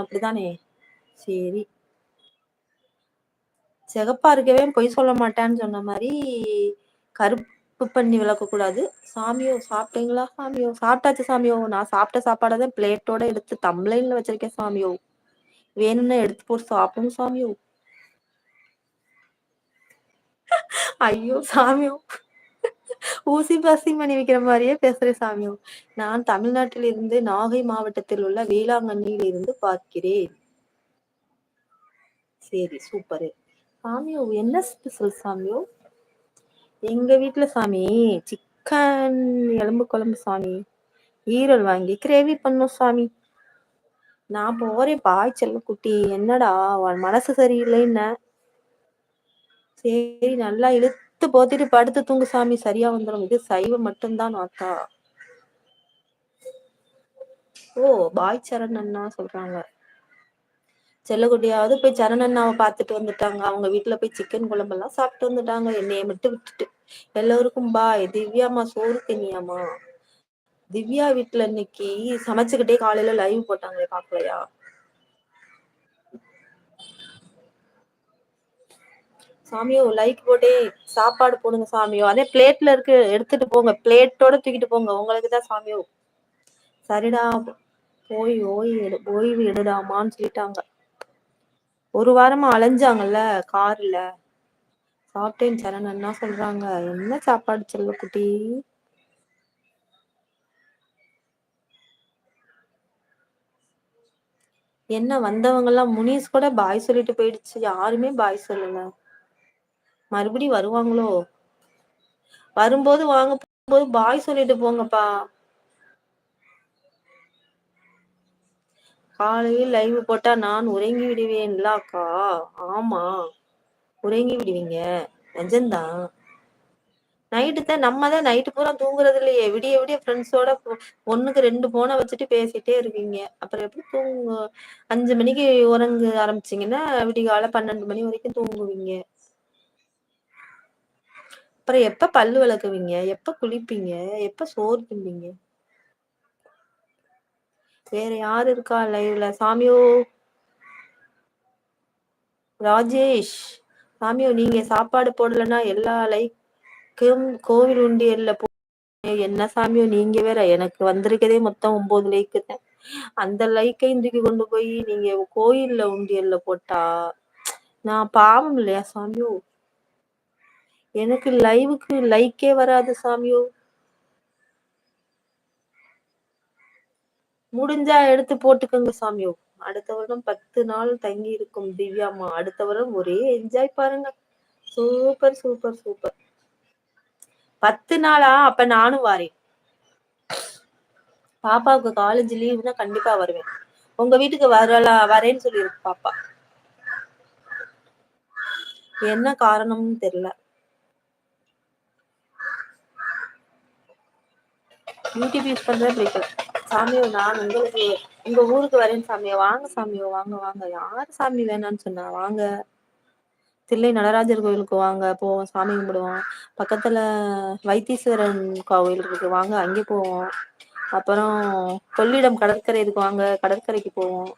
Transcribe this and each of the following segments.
அப்படிதானே? சரி. சிகப்பா இருக்கவே பொய் சொல்ல மாட்டேன்னு சொன்ன மாதிரி கருப்பு பண்ணி விளக்க கூடாது சாமியோ சாப்பிட்டீங்களா சாமியோ? சாப்பிட்டாச்சு சாமியோ. நான் சாப்பிட்ட சாப்பாடதான் பிளேட்டோட எடுத்து தம்ளைன்ல வச்சிருக்கேன் சாமியோ. வேணும்னா எடுத்து போட்டு சாப்பிடும் சாமியோ. ஐயோ சாமியோ. ஊசி பாசி மணி வைக்கிற மாதிரியே பேசுற சாமியோ நான் தமிழ்நாட்டில் இருந்து நாகை மாவட்டத்தில் உள்ள வேளாங்கண்ணியில் இருந்து பார்க்கிறேன். சரி சூப்பரு சாமியோ என்ன ஸ்பெஷல் சாமியோ எங்க வீட்டுல சாமி சிக்கன் எலும்பு குழம்பு சாமி ஈரல் வாங்கி கிரேவி பண்ணும் சாமி. நான் போறேன் பாய் செல்ல குட்டி என்னடா மனசு சரியில்லைன்னு சரி நல்லா இழுத்து போத்திட்டு படுத்து தூங்கு சாமி சரியா வந்துடும் இது சைவம் மட்டும்தான் ஆத்தா. ஓ பாய் சரண் அண்ணா சொல்றாங்க. செல்லக்குட்டியாவது போய் சரண் அண்ணாவை பார்த்துட்டு வந்துட்டாங்க. அவங்க வீட்டுல போய் சிக்கன் குழம்பெல்லாம் சாப்பிட்டு வந்துட்டாங்க. என்னைய மட்டும் விட்டுட்டு. எல்லோருக்கும் பாய். திவ்யாமா சோறு தின்னியாமா திவ்யா வீட்டுல இன்னைக்கு சமைச்சுக்கிட்டே காலையில லைவ் போட்டாங்களே பாக்கலையா சாமியோ லைக் போட்டே. சாப்பாடு போடுங்க சாமியோ. அதே பிளேட்ல இருக்கு எடுத்துட்டு போங்க. பிளேட்டோட தூக்கிட்டு போங்க. உங்களுக்கு தான் சாமியோ. சரிடா போய் ஓய் எடு ஓய்வு எடுடாமான்னு சொல்லிட்டாங்க. ஒரு வாரமா அலைஞ்சாங்கல்ல கார்ல. சாப்பிட்டேன் சரண் என்ன சொல்றாங்க. என்ன சாப்பாடு செல்ல குட்டி? என்ன வந்தவங்க எல்லாம் முனிஸ் கூட பாய் சொல்லிட்டு போயிடுச்சு. யாருமே பாய் சொல்லல. மறுபடி வருவாங்களோ? வரும்போது வாங்க போகும்போது பாய் சொல்லிட்டு போங்கப்பா. காலையில் லைவ் போட்டா நான் உறங்கி விடுவேன்ல அக்கா ஆமா. உறங்கி விடுவீங்க. நிஜம்தான் நைட்டு தான் நம்ம தான் நைட்டு பூரா தூங்குறது இல்லையே விடிய விடிய ஃப்ரெண்ட்ஸோட ஒண்ணுக்கு ரெண்டு போனை வச்சுட்டு பேசிட்டே இருக்கீங்க அப்புறம் எப்படி தூங்கு அஞ்சு மணிக்கு உறங்க ஆரம்பிச்சீங்கன்னா விடிகால பன்னெண்டு மணி வரைக்கும் தூங்குவீங்க. அப்புறம் எப்ப பல்லு விளக்குவீங்க? எப்ப குளிப்பீங்க? எப்ப சோறு திம்பீங்க வேற யாரு இருக்கா லைவ்ல? சாமியோ? ராஜேஷ்? சாமியோ நீங்க சாப்பாடு போடலன்னா எல்லா லைக்கும் கோவில் உண்டியல்ல போ என்ன சாமியோ நீங்க வேற. எனக்கு வந்திருக்கதே மொத்தம் ஒன்பது லைக்கு தான். அந்த லைக்கையும் தூக்கி கொண்டு போய் நீங்க கோயில்ல உண்டியல்ல போட்டா நான் பாவம் இல்லையா சாமியோ? எனக்கு லைவுக்கு லைக்கே வராது சாமியோ? முடிஞ்சா எடுத்து போட்டுக்கோங்க சாமியோ. அடுத்த வருடம் பத்து நாள் தங்கி இருக்கும் திவ்யாமா அடுத்த வருடம் ஒரே என்ஜாய் பாருங்க. சூப்பர் சூப்பர் சூப்பர் பத்து நாளா? அப்ப நானும் வாரேன். பாப்பாவுக்கு காலேஜ் லீவ்னா கண்டிப்பா வருவேன். உங்க வீட்டுக்கு வரலாம் வரேன்னு சொல்லியிருக்கு பாப்பா. என்ன காரணம்னு தெரியல. யூடியூப் யூஸ் பண்றதே பிடிக்கல. சாமியோ நான் உங்களுக்கு உங்க ஊருக்கு வரேன் சாமியோ வாங்க சாமியோ வாங்க வாங்க. யார் சாமி வேணாம்னு சொன்னா வாங்க. தில்லை நடராஜர் கோயிலுக்கு வாங்க போவோம் சாமி கும்பிடுவோம். பக்கத்துல வைத்தீஸ்வரன் கோவில் இருக்கு வாங்க அங்கே போவோம். அப்புறம் கொள்ளிடம் கடற்கரை இருக்கு வாங்க கடற்கரைக்கு போவோம்.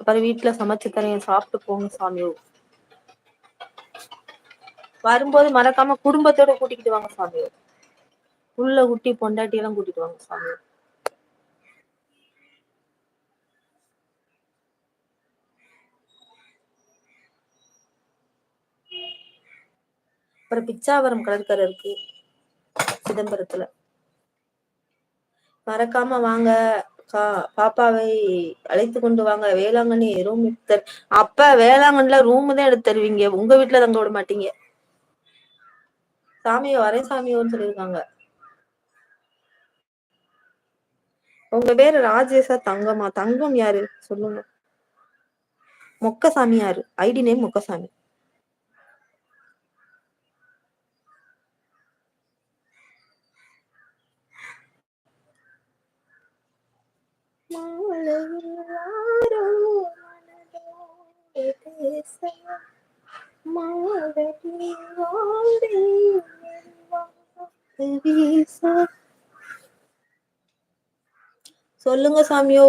அப்புறம் வீட்டுல சமைச்சு தரேன் சாப்பிட்டு போங்க சாமியோ வரும்போது மறக்காம குடும்பத்தோட கூட்டிக்கிட்டு வாங்க சாமியோ புள்ள குட்டி பொண்டாட்டி எல்லாம் கூட்டிட்டு வாங்க சாமி. அப்புறம் பிச்சாவரம் கடற்கரை இருக்கு. சிதம்பரத்துல. மறக்காம வாங்க. பாப்பாவை அழைத்து கொண்டு வாங்க. வேளாங்கண்ணி ரூம் அப்ப வேளாங்கண்ணில ரூம் தான் எடுத்து தருவீங்க. உங்க வீட்டுல தங்க விட மாட்டீங்க. சாமியோ வரேன் சாமியோன்னு சொல்லியிருக்காங்க. உங்க பேரு ராஜேஷா தங்கமா தங்கம் யாரு? சொல்லுங்க. மொக்கசாமி யாரு? ID name Mokkasamy. சொல்லுங்க சாமியோ.